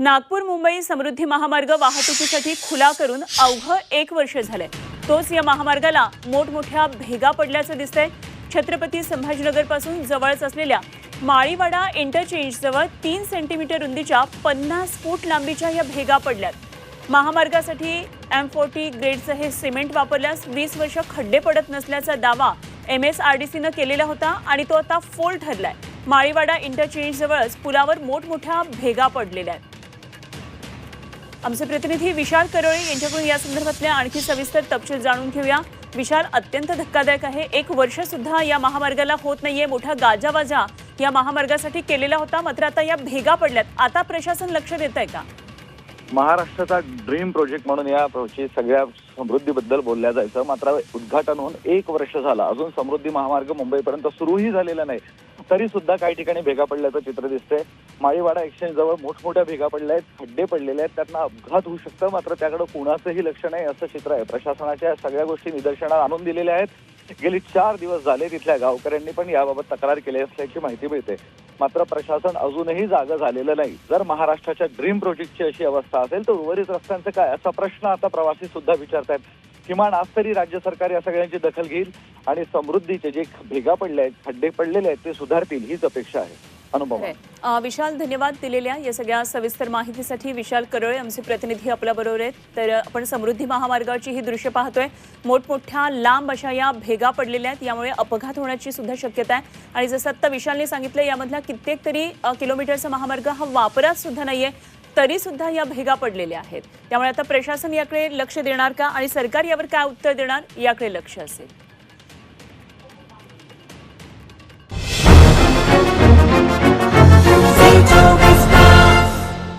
नागपूर मुंबई समृद्धी महामार्ग वाहतुकीसाठी खुला करून अवघं एक वर्ष झालंय. तोच या महामार्गाला मोठमोठ्या भेगा पडल्याचं दिसतंय. छत्रपती संभाजीनगरपासून जवळच असलेल्या माळीवाडा इंटरचेंजजवळ तीन सेंटीमीटर रुंदीच्या पन्नास फूट लांबीच्या या भेगा पडल्यात. महामार्गासाठी एम फोर्टी ग्रेडचं हे सिमेंट वापरल्यास वीस वर्ष खड्डे पडत नसल्याचा दावा एम एस आर डी सीनं केलेला होता आणि तो आता फोल ठरलाय. माळीवाडा इंटरचेंजजवळच पुलावर मोठमोठ्या भेगा पडलेल्या आहेत. आमचे प्रतिनिधी विशाल करोळे यांच्याकडून या संदर्भातल्या आणखी सविस्तर तपशील जाणून घेऊया. विशाल अत्यंत धक्कादायक आहे. एक वर्ष सुद्धा या महामार्गाला होत नाहीये. मोठा गाजावाजा या महामार्गासाठी केलेला होता मात्र आता या भेगा पडल्यात. आता प्रशासन लक्ष देत आहे का? महाराष्ट्राचा ड्रीम प्रोजेक्ट म्हणून या सगळ्या समृद्धीबद्दल बोलल्या जायचं. मात्र उद्घाटन होऊन एक वर्ष झालं. अजून समृद्धी महामार्ग मुंबईपर्यंत सुरूही झालेला नाही. तरी सुद्धा काही ठिकाणी भेगा पडल्याचं चित्र दिसतंय. माळीवाडा एक्सचेंज जवळ मोठमोठ्या भेगा पडल्या आहेत खड्डे पडलेले आहेत त्यांना अपघात होऊ शकतं मात्र त्याकडे कुणाचंही लक्ष नाही असं चित्र आहे. प्रशासनाच्या सगळ्या गोष्टी निदर्शनात आणून दिलेल्या आहेत. गेली चार दिवस झाले तिथल्या गावकऱ्यांनी पण याबाबत तक्रार केली असल्याची माहिती मिळते. मात्र प्रशासन अजूनही जागं झालेलं नाही. जर महाराष्ट्राच्या ड्रीम प्रोजेक्टची अशी अवस्था असेल तर उर्वरित रस्त्यांचं काय? असा प्रश्न आता प्रवासी सुद्धा विचारतायत. किमान आज तरी राज्य सरकार या सगळ्यांची दखल घेईल आणि समृद्धीचे जे भेगा पडले आहेत खड्डे पडलेले आहेत ते सुधारतील हीच अपेक्षा आहे. अनुभव विशाल धन्यवाद दिलेल्या या सगळ्या सविस्तर माहितीसाठी. विशाल करोळे आमचे प्रतिनिधी आपल्या बरोबर आहेत. तर आपण समृद्धी महामार्गाची ही दृश्य पाहतोय. मोठमोठ्या लांब अशा या भेगा पडलेल्या आहेत यामुळे अपघात होण्याची सुद्धा शक्यता आहे. आणि जसं आत्ता विशालने सांगितलं यामधला कित्येक तरी किलोमीटरचा महामार्ग हा वापरात सुद्धा नाहीये. तरी सुद्धा या भेगा पडलेल्या आहेत. त्यामुळे आता प्रशासन याकडे लक्ष देणार का आणि सरकार यावर काय उत्तर देणार याकडे लक्ष असेल.